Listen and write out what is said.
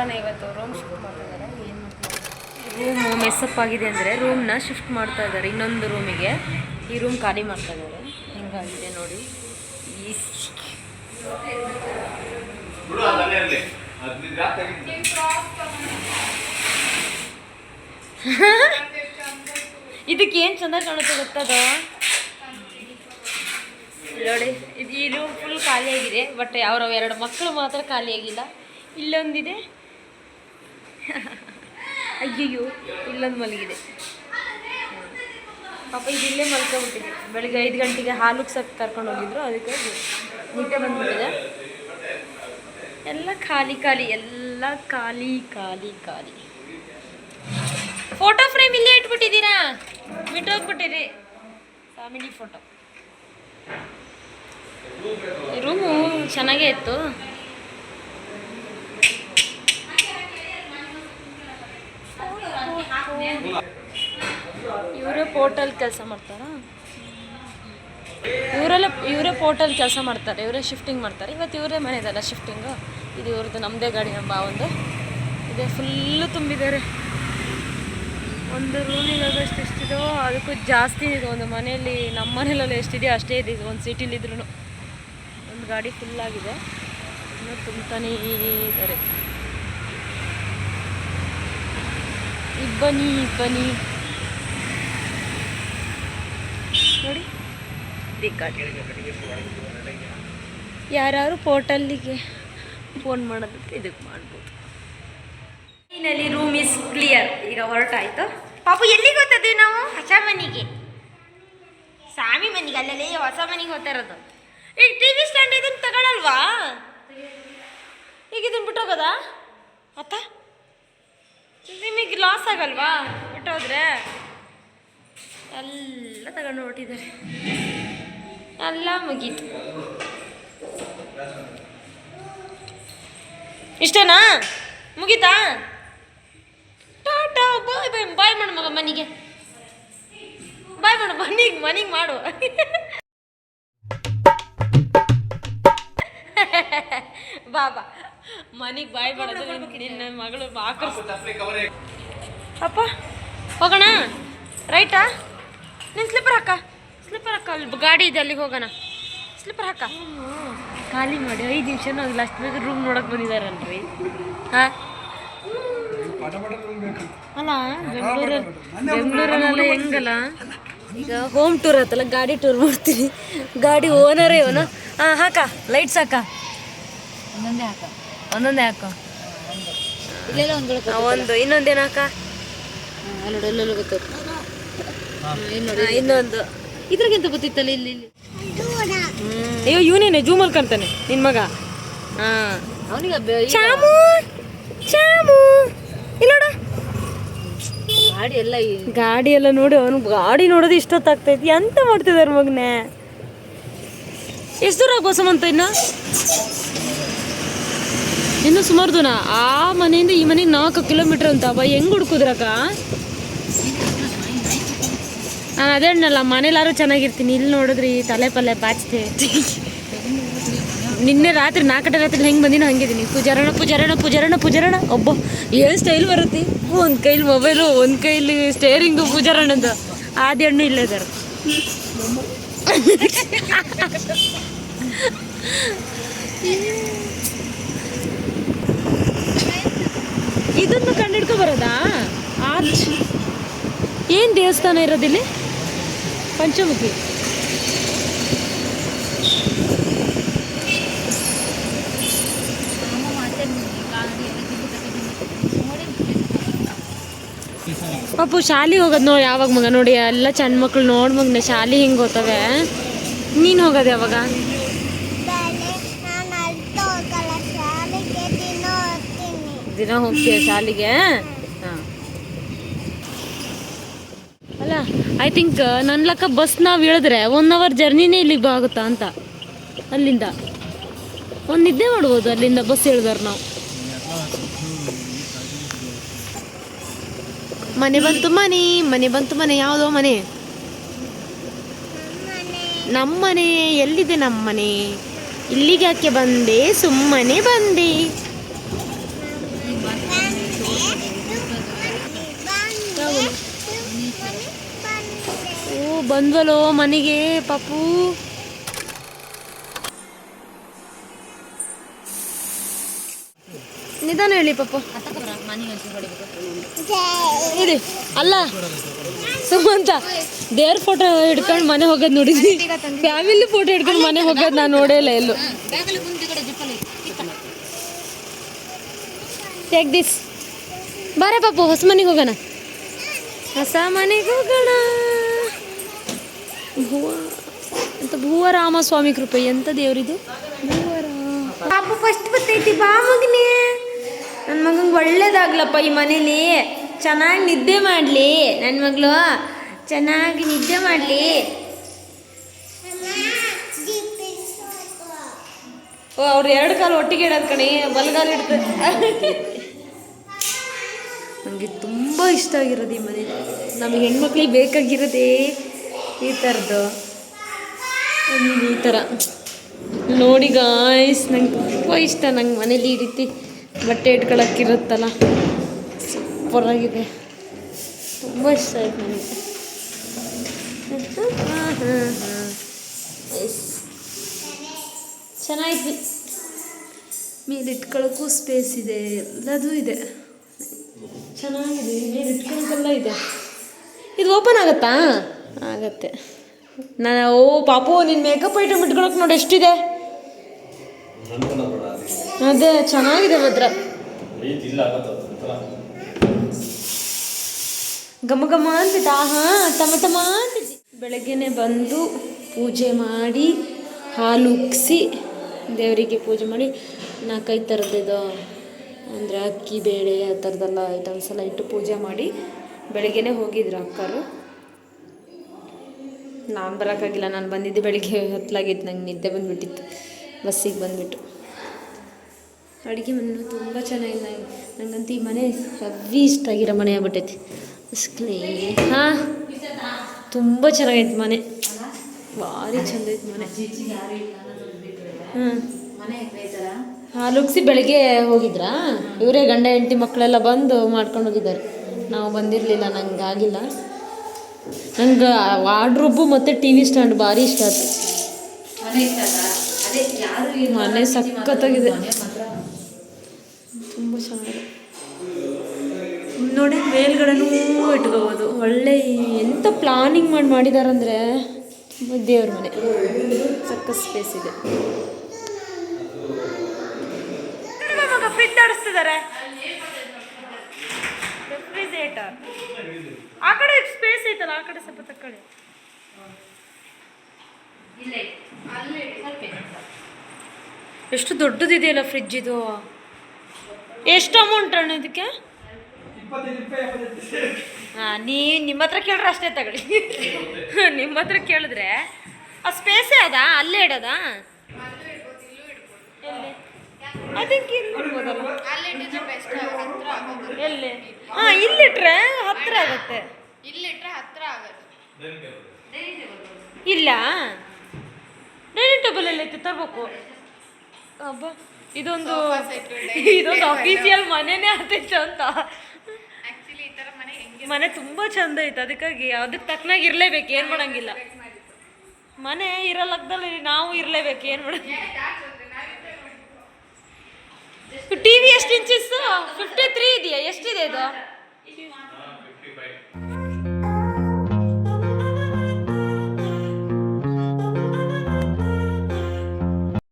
ನೋಡೋಣ ಇವತ್ತು room shift ಮಾಡ್ತಾ ಇದ್ದಾರೆ ಏನು ರೂಮು ಮೆಸ್ಸಪ್ ಆಗಿದೆ ಅಂದರೆ ರೂಮ್ನ ಶಿಫ್ಟ್ ಮಾಡ್ತಾ ಇದ್ದಾರೆ ಇನ್ನೊಂದು ರೂಮಿಗೆ ಈ ರೂಮ್ ಖಾಲಿ ಮಾಡ್ತಾ ಇದ್ದಾರೆ ಹಿಂಗಾಗಿದೆ ನೋಡಿ. ಈ ಇದಕ್ಕೆ ಏನು ಚಂದ ಕಾಣುತ್ತೆ ಗೊತ್ತದ ನೋಡಿ ಇದು ಈ ರೂಮ್ ಫುಲ್ ಖಾಲಿಯಾಗಿದೆ ಬಟ್ ಯಾವ ಎರಡು ಮಕ್ಕಳು ಮಾತ್ರ ಖಾಲಿಯಾಗಿಲ್ಲ. ಇಲ್ಲೊಂದಿದೆ. ಅಯ್ಯಯ್ಯೋ, ಇಲ್ಲೊಂದು ಮಲಗಿದೆ. ಪಾಪ ಇದು ಇಲ್ಲೇ ಮಲ್ಕೊಬಿಟ್ಟಿದೆ ಬೆಳಿಗ್ಗೆ ಐದು ಗಂಟೆಗೆ ಹಾಲು ಸಕ್ ಕರ್ಕೊಂಡು ಹೋಗಿದ್ರು, ಅದಕ್ಕೆ ನಿದ್ದೆ ಬಂದ್ಬಿಟ್ಟಿದೆ. ಎಲ್ಲ ಖಾಲಿ ಖಾಲಿ, ಎಲ್ಲ ಖಾಲಿ ಖಾಲಿ ಖಾಲಿ. ಫೋಟೋ ಫ್ರೇಮ್ ಇಲ್ಲೇ ಇಟ್ಬಿಟ್ಟಿದ್ದೀರಾ? ಬಿಟ್ಟೋಗ್ಬಿಟ್ಟಿರಿ. ಫ್ಯಾಮಿಲಿ ಫೋಟೋ ರೂಮು ಚೆನ್ನಾಗೇ ಇತ್ತು. ಇವರೇ ಪೋರ್ಟಲ್ ಕೆಲಸ ಮಾಡ್ತಾರಾ? ಇವರೆಲ್ಲ, ಇವರೇ ಪೋರ್ಟಲ್ ಕೆಲಸ ಮಾಡ್ತಾರೆ, ಇವರೇ ಶಿಫ್ಟಿಂಗ್ ಮಾಡ್ತಾರೆ. ಇವತ್ತು ಇವರೇ ಮನೆದಲ್ಲ ಶಿಫ್ಟಿಂಗು ಇದು ಇವ್ರದ್ದು ನಮ್ಮದೇ ಗಾಡಿ, ನಮ್ಮ ಒಂದು ಇದೆ ಫುಲ್ಲು ತುಂಬಿದ್ದಾರೆ ಒಂದು ರೂಮಿಗೆ ಎಷ್ಟು ಎಷ್ಟಿದೋ, ಅದಕ್ಕೂ ಜಾಸ್ತಿ ಇದೆ. ಒಂದು ಮನೆಯಲ್ಲಿ, ನಮ್ಮ ಮನೇಲೆಲ್ಲ ಎಷ್ಟಿದೆಯೋ ಅಷ್ಟೇ ಇದೆ. ಒಂದು ಸಿಟಿಲಿದ್ರು ಒಂದು ಗಾಡಿ ಫುಲ್ಲಾಗಿದೆ ಇನ್ನೂ ತುಂಬತಾನೇ ಇದ್ದಾರೆ ಇಬ್ಬನಿ ಇಬ್ಬನಿ ನೋಡಿ. ಯಾರು ಪೋರ್ಟಲ್ಲಿಗೆ ಫೋನ್ ಮಾಡೋದಕ್ಕೆ ಇದಕ್ಕೆ ಮಾಡ್ಬೋದು. ಟ್ರೈನಲ್ಲಿ ರೂಮ್ ಇಸ್ ಕ್ಲಿಯರ್ ಈಗ ಹೊರಟಾಯ್ತು. ಪಾಪು ಎಲ್ಲಿಗೆ ಹೋಗ್ತದ್ವಿ ನಾವು? ಹೊಸ ಮನೆಗೆ. ಸ್ವಾಮಿ ಮನೆಗೆ ಅಲ್ಲಲ್ಲಿ ಹೊಸ ಮನೆಗೆ ಹೋಗ್ತಾ ಇರೋದು. ಈಗ ಟಿ ವಿ ಸ್ಟ್ಯಾಂಡ್ ಇದನ್ನು ತಗೊಳಲ್ವಾ? ಈಗ ಇದನ್ನು ಬಿಟ್ಟೋಗೋದಾ ಅತ್ತ? ನಿಮಗೆ ಲಾಸ್ ಆಗಲ್ವಾ? ಬಿಟ್ಟೋದ್ರೆ ಎಲ್ಲ ತಗೊಂಡು ಹೊರಟಿದ್ದಾರೆ. ಎಲ್ಲ ಮುಗೀತು. ಇಷ್ಟೇನಾ? ಮುಗೀತಾ? ಟಾಟಾ, ಬಾಯ್ ಬಾಯ್ ಬಾಯ್ ಮಾಡು ಮಗ ಮನೆಗೆ. ಬಾಯ್ ಮಾಡು, ಮನೆಗೆ ಮನೆಗೆ ಮಾಡು. ಬಾಬಾ ಮನಿಗೆ ಬಾಯ್ ನಿನ್- ನಿನ್ನ ಮಗಳು ಅಪ್ಪ ಹೋಗೋಣ? ರೈಟಾ? ನೀನು ಸ್ಲಿಪ್ಪರ್ ಹಾಕ. ಸ್ಲಿಪ್ಪರ್ ಹಾಕ. ಅಲ್ಲಿ ಗಾಡಿ ಇದೆ ಅಲ್ಲಿಗೆ ಹೋಗೋಣ. ಸ್ಲಿಪ್ಪರ್ ಹಾಕ. ಖಾಲಿ ಮಾಡಿ ಐದು ನಿಮಿಷ ಆಗಿಲ್ಲ ಅಷ್ಟು ಬೇಗ ರೂಮ್ ನೋಡಕ್ಕೆ ಬಂದಿದಾರಲ್ರಿ. ಹಾಂ? ಅಲ್ಲ ಬೆಂಗಳೂರಲ್ಲಿ ಬೆಂಗಳೂರಲ್ಲೆಲ್ಲ ಹೆಂಗಲ್ಲ? ಈಗ ಹೋಮ್ ಟೂರ್ ಆಯ್ತಲ್ಲ ಗಾಡಿ ಟೂರ್ ಮಾಡ್ತೀನಿ. ಗಾಡಿ ಓನರೇ ಇವನು. ಹಾಂ ಹಾಕ. ಲೈಟ್ಸ್ ಹಾಕ. ಒಂದೊಂದೇ ಹಾಕ. ಒಂದೊಂದೇ ಹಾಕ. ಇಲ್ಲೆಲ್ಲ ಒಂದ್ಗಳು ಆ, ಒಂದು. ಇನ್ನೊಂದು ಹಾಕ? ಇದ್ರಾಗೆಂತ ಗೊತ್ತಿತ್ತಲ್ಲ ಇಲ್ಲಿ ಇಲ್ಲಿ? ಅಯ್ಯೋ ಇವನೇನೆ ಜೂಮಲ್ ಕಂತಾನೆ ನಿನ್ ಮಗ. ಹಾ. ಅವನಿಗೆ ಚಾಮು ಚಾಮು. ಇಲ್ಲೋಡ ಗಾಡಿ ಎಲ್ಲ ಈ ಗಾಡಿ ಎಲ್ಲ ನೋಡಿ ಅವನು ಗಾಡಿ ನೋಡೋದು ಇಷ್ಟೊತ್ತಾಗ್ತೈತಿ. ಎಂತ ಮಾಡ್ತಿದಾರೆ ಮಗನೇ? ಎಷ್ಟು ದೂರ ಬಸಮಂತ ಇನ್ನು? ಇನ್ನು ಸುಮಾರು ದೂರ. ಆ ಮನೆಯಿಂದ ಈ ಮನೆಗೆ ನಾಲ್ಕು ಕಿಲೋಮೀಟರ್ ಅಂತ. ಬಾ ಹೆಂಗ್ ಹುಡ್ಕುದ್ರಕ್ಕ? ನಾನು ಅದೇ ಹೇಳಲ್ಲ ಮನೇಲಾರು ಚೆನ್ನಾಗಿರ್ತೀನಿ. ಇಲ್ಲಿ ನೋಡಿದ್ರಿ, ತಲೆ ಪಲ್ಲೆ ಬಾಚ್ತೆ ನಿನ್ನೆ ರಾತ್ರಿ, ನಾಲ್ಕಟೆ ರಾತ್ರಿ ಹೆಂಗೆ ಬಂದಿನ ಹಂಗಿದ್ದೀನಿ ಪೂಜಾರಣ ಪೂಜಾರಣ ಪೂಜಾರಣ ಪೂಜಾರಣ ಒಬ್ಬ ಏನು ಸ್ಟೈಲ್ ಬರುತ್ತೆ? ಒಂದು ಕೈಲಿ ಮೊಬೈಲು, ಒಂದು ಕೈಲಿ ಸ್ಟೇರಿಂಗು ಅಂತ. ಆದಿ ಹಣ್ಣು ಇಲ್ಲೇ ಇದನ್ನು ಕಂಡಿಡ್ಕೊ ಬರೋದಾ? ಆರ್ಚ್ ಏನು ದೇವಸ್ಥಾನ ಇರೋದಿಲ್ಲಿ ಪಂಚಮುಖಿ. ಪಾಪು ಶಾಲಿ ಹೋಗೋದು ನೋಡಿ ಯಾವಾಗ ಮಗ? ನೋಡಿ, ಎಲ್ಲ ಚಂದ ಮಕ್ಳು ನೋಡಿ ಮಗನೆ, ಶಾಲಿ ಹಿಂಗೆ ಹೋಗ್ತವೆ. ನೀನು ಹೋಗೋದು ಯಾವಾಗ? ದಿನ ಹೋಗ್ತೀಯ ಶಾಲೆಗೆ? ಹಾಂ. ಅಲ್ಲ ಐ ಥಿಂಕ್ ನನ್ನ ಲೆಕ್ಕ ಬಸ್ ನಾವು ಇಳಿದ್ರೆ ಒನ್ ಅವರ್ ಜರ್ನಿನೇ ಇಲ್ಲಿಗೆ ಆಗುತ್ತಾ ಅಂತ. ಅಲ್ಲಿಂದ. ಒಂದು ನಿದ್ದೆ ಮಾಡ್ಬೋದು ಅಲ್ಲಿಂದ ಬಸ್ ಇಳಿದ್ರೆ ನಾವು. ಮನೆ ಬಂತು ಮನೆ ಮನೆ ಬಂತು ಮನೆ, ಯಾವುದೋ ಮನೆ? ನಮ್ಮನೆ ಎಲ್ಲಿದೆ ನಮ್ಮನೆ ಇಲ್ಲಿಗೆ ಯಾಕೆ ಬಂದೆ? ಸುಮ್ಮನೆ ಬಂದೆ. ಓ ಬಂದ್ವಲೋ ಮನೆಗೆ, ಪಾಪು. ನಿಧಾನ ಹೇಳಿ, ಪಾಪು. ಇದೆ ಅಲ್ಲ. ಸುಮಂತ, ದೇವ್ರ ಫೋಟೋ ಹಿಡ್ಕೊಂಡು ಮನೆ ಹೋಗೋದು ನೋಡಿದ್ವಿ ಫ್ಯಾಮಿಲಿ ಫೋಟೋ ಹಿಡ್ಕೊಂಡು ಮನೆ ಹೋಗೋದು ನಾನು ನೋಡೇ ಇಲ್ಲ ಎಲ್ಲೂ. ಟೇಕ್ ದಿಸ್ ಬಾರ ಪಾಪು, ಹೊಸ ಮನೆಗೆ ಹೋಗೋಣ. ಹೊಸ ಮನೆಗೆ ಹೋಗೋಣ. ಭುವ ಅಂತ ಭುವರಾಮ ಸ್ವಾಮಿ ಕೃಪೆ, ಎಂತ ದೇವರಿದು? ಪಾಪ ಫಸ್ಟ್ ಬರ್ತೈತಿ ಬಾ ಮಗನೇ. ನನ್ನ ಮಗಂಗೆ ಒಳ್ಳೇದಾಗ್ಲಪ್ಪ ಈ ಮನೇಲಿ. ಚೆನ್ನಾಗಿ ನಿದ್ದೆ ಮಾಡಲಿ ನನ್ನ ಮಗಳು. ಚೆನ್ನಾಗಿ ನಿದ್ದೆ ಮಾಡಲಿ. ಓ, ಅವ್ರು ಎರಡು ಕಾಲು ಒಟ್ಟಿಗೆ ಇಡೋದು ಕಣಿ, ಬಲ್ಗಾಲು ಇಡ್ತ ನನಗೆ ತುಂಬ ಇಷ್ಟ ಆಗಿರೋದು ಈ ಮನೆ ನಮಗೆ ಹೆಣ್ಮಕ್ಳಿಗೆ ಬೇಕಾಗಿರೋದೇ ಈ ಥರದ್ದು ಈ ಥರ ನೋಡಿ ಗಾಯ್ಸ್ ನಂಗೆ ತುಂಬ ಇಷ್ಟ. ನಂಗೆ ಮನೇಲಿ ಈ ರೀತಿ ಬಟ್ಟೆ ಇಟ್ಕೊಳಕ್ಕಿರುತ್ತಲ್ಲ. ಸೂಪರಾಗಿದೆ ತುಂಬ ಇಷ್ಟ ಆಯ್ತು ನನಗೆ ಹಾಂ ಹಾಂ ಚೆನ್ನಾಗಿದ್ವಿ ಮೇಲೆ ಇಟ್ಕೊಳ್ಳೋಕ್ಕೂ ಸ್ಪೇಸ್ ಇದೆ. ಎಲ್ಲದೂ ಇದೆ. ಚೆನ್ನಾಗಿದೆ. ಮೇಲೆ ಇಟ್ಕೊಳಕ್ಕೆಲ್ಲ ಇದೆ. ಇದು ಓಪನ್ ಆಗತ್ತಾ? ಆಗತ್ತೆ. ನಾನು, ಓ, ಪಾಪು ನಿನ್ನ ಮೇಕಪ್ ಐಟಮ್ ಇಟ್ಕೊಳಕ್ಕೆ ನೋಡಿ ಎಷ್ಟಿದೆ? ಅದೇ, ಚೆನ್ನಾಗಿದೆ ಮಾತ್ರ ಘಮ ಘಮ ಅಂತಿದ್ದ ಆಹಾ, ತಮ ತಮ ಅಂತಿತ್ತು ಬೆಳಗ್ಗೆನೆ ಬಂದು ಪೂಜೆ ಮಾಡಿ, ಹಾಲು ದೇವರಿಗೆ ಪೂಜೆ ಮಾಡಿ, ನಾಲ್ಕೈದು ಥರದ್ದು ಅಂದರೆ ಅಕ್ಕಿ, ಬೇಳೆ, ಆ ಥರದ್ದೆಲ್ಲ ಐಟಮ್ಸ್ ಎಲ್ಲ ಇಟ್ಟು ಪೂಜೆ ಮಾಡಿ, ಬೆಳಗ್ಗೆನೆ ಹೋಗಿದ್ರು ಅಕ್ಕರು. ನಾನು ಬರೋಕ್ಕಾಗಿಲ್ಲ, ನಾನು ಬಂದಿದ್ದೆ ಬೆಳಿಗ್ಗೆ ಹೊತ್ತಲಾಗಿತ್ತು ನಂಗೆ ನಿದ್ದೆ ಬಂದುಬಿಟ್ಟಿತ್ತು, ಬಸ್ಸಿಗೆ ಬಂದುಬಿಟ್ಟು. ಅಡುಗೆ ಮನೆ ತುಂಬ ಚೆನ್ನಾಗಿಲ್ಲ ನಂಗೆ ನಂಗಂತೂ ಈ ಮನೆ ಹೆವಿ ಇಷ್ಟ ಆಗಿರೋ ಮನೆ ಆಗ್ಬಿಟ್ಟೈತಿ. ಅಸ್ಕ್ಲೇ ಹಾಂ, ತುಂಬ ಚೆನ್ನಾಗೈತೆ ಮನೆ. ಭಾರಿ ಚಂದ ಐತೆ ಮನೆ ಹಾಂ, ಲುಕ್ಸಿ ಬೆಳಗ್ಗೆ ಹೋಗಿದ್ರಾ? ಇವರೇ ಗಂಡ ಹೆಂಡತಿ ಮಕ್ಕಳೆಲ್ಲ ಬಂದು ಮಾಡ್ಕೊಂಡು ಹೋಗಿದ್ದಾರೆ. ನಾವು ಬಂದಿರಲಿಲ್ಲ, ನಂಗೆ ಆಗಿಲ್ಲ. ನಂಗೆ ವಾರ್ಡ್ರೋಬು ಮತ್ತು ಟಿ ವಿ ಸ್ಟ್ಯಾಂಡ್ ಭಾರಿ ಇಷ್ಟ ಆಯ್ತು? ಮನೆ ಸಖತ್ತಾಗಿದೆ. ತುಂಬ ಚೆನ್ನಾಗಿದೆ. ನೋಡಿ ಮೇಲ್ಗಡೆನೂ ಇಟ್ಕೋಬೋದು. ಒಳ್ಳೆ ಎಂಥ ಪ್ಲಾನಿಂಗ್ ಮಾಡಿ ಮಾಡಿದಾರಂದ್ರೆ ತುಂಬ ದೇವ್ರ ಮನೆ. ಸಕ್ಕ ಸ್ಪೇಸ್ ಇದೆ. ಆಡಿಸ್ತಿದ್ದಾರೆ ರೆಫ್ರಿಜರೇಟರ್ ಆ ಕಡೆ ಸ್ಪೇಸ್ ಐತಲ್ಲ ಆ ಕಡೆ ಸ್ವಲ್ಪ ತಕ್ಕಡೆ ಎಷ್ಟು ದೊಡ್ಡದಿದೆಯಲ್ಲ ಫ್ರಿಜ್ ಇದು? ಎಷ್ಟು ಅಮೌಂಟ್ ಅಣ್ಣ ಇದಕ್ಕೆ? ಹಾಂ ನೀ ನಿಮ್ಮ ಹತ್ರ ಕೇಳ್ರೆ ಅಷ್ಟೇ ತಗೊಳ್ಳಿ. ನಿಮ್ಮ ಹತ್ರ ಕೇಳಿದ್ರೆ ಆ ಸ್ಪೇಸೇ ಅದಾ? ಅಲ್ಲೇ ಇಡೋದಾ ಎಲ್ಲಿ ಅದಕ್ಕೆ ಇಲ್ಲಿ ಇಡ್ಬೋದಲ್ಲ ಎಲ್ಲಿ ಹಾಂ ಇಲ್ಲಿಟ್ರೆ ಹತ್ರ ಆಗುತ್ತೆ. ಇಲ್ಲಿಟ್ರೆ ಹತ್ರ ಆಗುತ್ತೆ. ಇಲ್ಲ. ಡೈನಿಂಗ್ ಟೇಬಲ್ ಎಲ್ಲ ಐತೆ ತರ್ಬೇಕು. ಅಬ್ಬ ಇದೊಂದು ಇದೊಂದು ಅಫೀಸಿಯಲ್ ಮನೆನೇ ಆಗ್ತೈತೆ ಅಂತ. ಮನೆ ಹೆಂಗೆ ಮನೆ ತುಂಬಾ ಚಂದ ಐತೆ ಅದಕ್ಕಾಗಿ ಅದಕ್ಕೆ ತಕ್ಕನಾಗಿ ಇರಲೇಬೇಕು ಏನು ಮಾಡಂಗಿಲ್ಲ. ಮನೆ ಇರಲ್ಲದಲ್ಲಿ ನಾವು ಇರಲೇಬೇಕು ಏನು ಮಾಡ ಟಿ ವಿ ಎಷ್ಟು ಇಂಚಸ್ ಫಿಫ್ಟಿ ತ್ರೀ ಇದೆಯಾ? ಎಷ್ಟಿದೆ ಇದು?